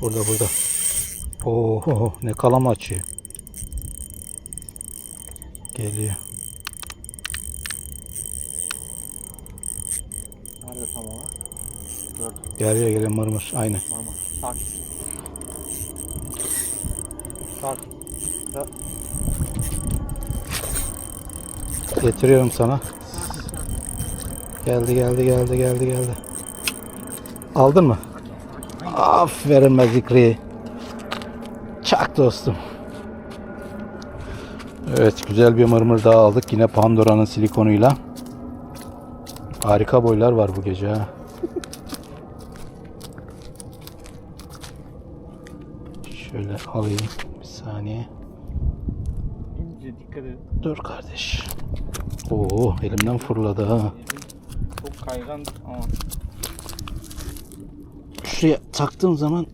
Burada burada. Oo ne kalama açıyor. Geliyor. Nerede tam olarak? Geliyor geliyor mırmır. Aynen. Normal. Sakin. Sakin. Getiriyorum sana. Geldi geldi geldi geldi geldi. Aldın mı? Aferin be Zikri. Çak dostum. Evet güzel bir mırmır daha aldık. Yine Pandora'nın silikonuyla. Harika boylar var bu gece ha. Şöyle alayım bir saniye. İnce dikkat et. Dur kardeş. Oo elimden fırladı ha. Çok kaygan ama Şuraya taktığım zaman